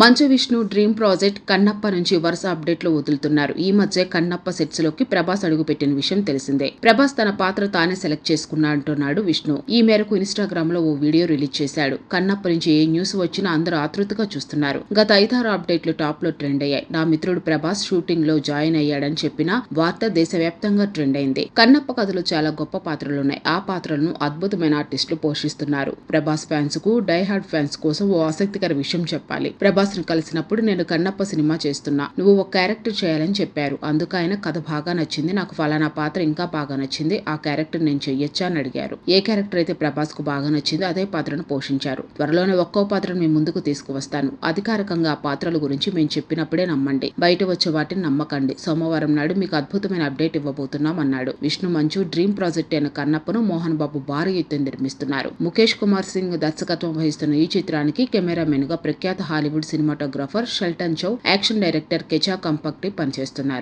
Manchu Vishnu dream project Kannappa నుంచి వరుస అప్డేట్లు వదులుతున్నారు. ఈ మధ్య కన్నప్ప సెట్స్లోకి ప్రభాస్ అడుగుపెట్టిన విషయం తెలిసిందే. ప్రభాస్ తన పాత్ర తానే సెలెక్ట్ చేసుకున్నా అంటున్నాడు విష్ణు. ఈ మేరకు ఇన్స్టాగ్రామ్లో ఓ వీడియో రిలీజ్ చేశాడు. కన్నప్ప నుంచి ఏ న్యూస్ వచ్చినా అందరూ ఆతృతగా చూస్తున్నారు. గత ఐదారు అప్డేట్లు టాప్లో ట్రెండ్ అయ్యాయి. నా మిత్రుడు ప్రభాస్ షూటింగ్లో జాయిన్ అయ్యాడని చెప్పిన వార్త దేశవ్యాప్తంగా ట్రెండ్ అయింది. కన్నప్ప కథలో చాలా గొప్ప పాత్రలున్నాయి ఆ పాత్రలను అద్భుతమైన ఆర్టిస్టులు పోషిస్తున్నారు. ప్రభాస్ ఫ్యాన్స్కు డైహార్డ్ ఫ్యాన్స్ కోసం ఓ ఆసక్తికర విషయం చెప్పాలి. ప్రభాస్ ను కలిసినప్పుడు నేను కన్నప్ప సినిమా చేస్తున్నా. నువ్వు ఒక క్యారెక్టర్ చేయాలని చెప్పారు. అందుకు ఆయన కథ బాగా నచ్చింది. నాకు ఫలానా పాత్ర ఇంకా బాగా నచ్చింది. ఆ క్యారెక్టర్ నేను చెయ్యొచ్చా అని అడిగారు. ఏ క్యారెక్టర్ అయితే ప్రభాస్కు బాగా నచ్చిందో అదే పాత్రను పోషించారు. త్వరలోనే ఒక్కో పాత్రను మీ ముందుకు తీసుకువస్తాను. అధికారికంగా ఆ పాత్రల గురించి మేము చెప్పినప్పుడే నమ్మండి. బయట వచ్చే వాటిని నమ్మకండి. సోమవారం నాడు మీకు అద్భుతమైన అప్డేట్ ఇవ్వబోతున్నాం అన్నాడు. విష్ణు మంచు డ్రీమ్ ప్రాజెక్ట్ అయిన కన్నప్పను మోహన్ బాబు భారీ ఎత్తున నిర్మిస్తున్నారు. ముఖేష్ కుమార్ సింగ్ దర్శకత్వం వహిస్తున్న ఈ చిత్రానికి కెమెరామెన్గా ప్రఖ్యాత Hollywood cinematographer Shelton Chau action director Kecha Khamphakdee పనిచేస్తున్నారు.